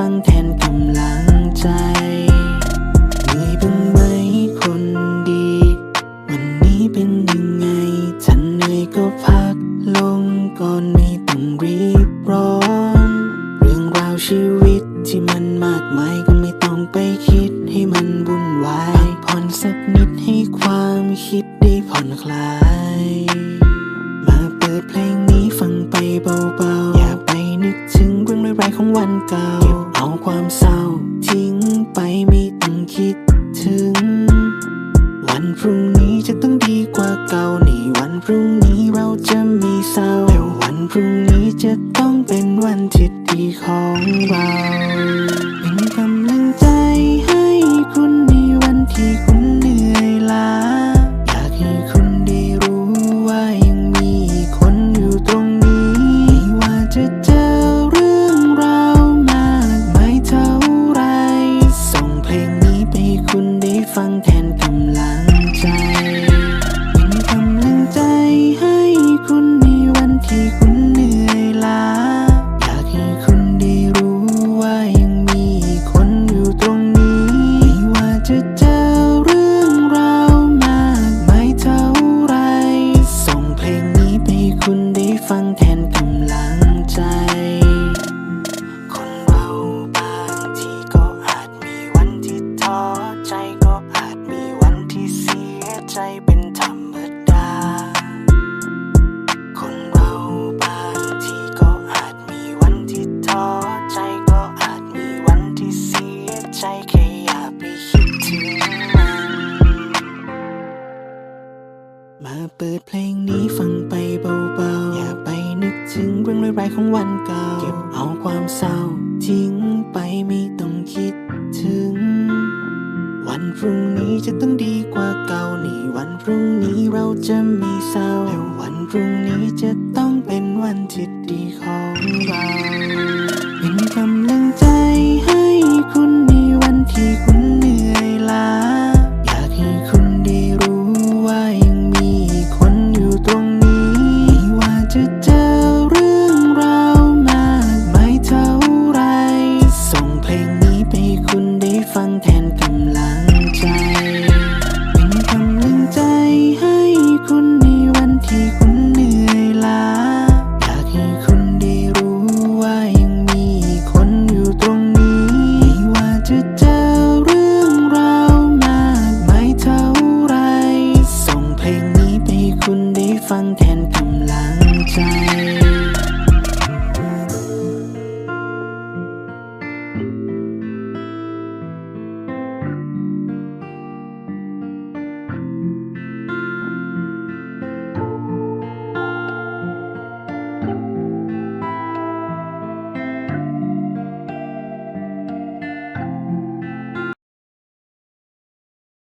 ฟังแทนกำลังใจเหนื่อยบ้างไหมคนดี วันนี้เป็นยังไงฉันเหนื่อยก็พักลงก่อนไม่ต้องรีบร้อน เรื่องราวชีวิตที่มันมากมายก็ไม่ต้องไปคิดให้มันวุ่นวายผ่อนสักนิดให้ความคิดได้ผ่อนคลาย มาเปิดเพลงนี้ฟังไปเบาๆ อย่าไปนึกถึงเรื่องร้ายๆของวันเก่า เอาความเศร้าทิ้งไปไม่ต้องคิดถึง วันพรุ่งนี้จะต้องดีกว่าเก่าในวันพรุ่งนี้เราจะไม่เศร้าแต่วันพรุ่งนี้จะต้องเป็นวันที่ดีของเรา ใจเป็นธรรมดา คนเราบางทีก็อาจมีวันที่ท้อใจก็อาจมีวันที่เสียใจแค่อย่าไปคิดถึงมัน มาเปิดเพลงนี้ฟังไปเบาๆ อย่าไปนึกถึงเรื่องร้ายๆของวันเก่า เก็บเอาความเศร้าทิ้งไปไม่ต้องคิดถึง พรุ่งนี้จะต้องดีกว่าเก่านี่วันพรุ่งนี้เราจะมีเศร้าแต่วันพรุ่งนี้จะต้องเป็นวันที่ดีของเราเป็นกำลังใจให้คุณในวันที่คุณเหนื่อยล้าอยากให้คุณได้รู้ว่ายังมีคนอยู่ตรงนี้ไม่ว่าจะเจอเรื่องราวมากมายเท่าไรส่งเพลงนี้ไปคุณ ฟังแทนกำลังใจเป็นกำลังใจให้คุณในวันที่คุณเหนื่อยล้าอยากให้คุณได้รู้ว่ายังมีคนอยู่ตรงนี้ ไม่ว่าจะเจอเรื่องราวมากมายเท่าไร ส่งเพลงนี้ไปคุณได้ฟังแทนกำลังใจ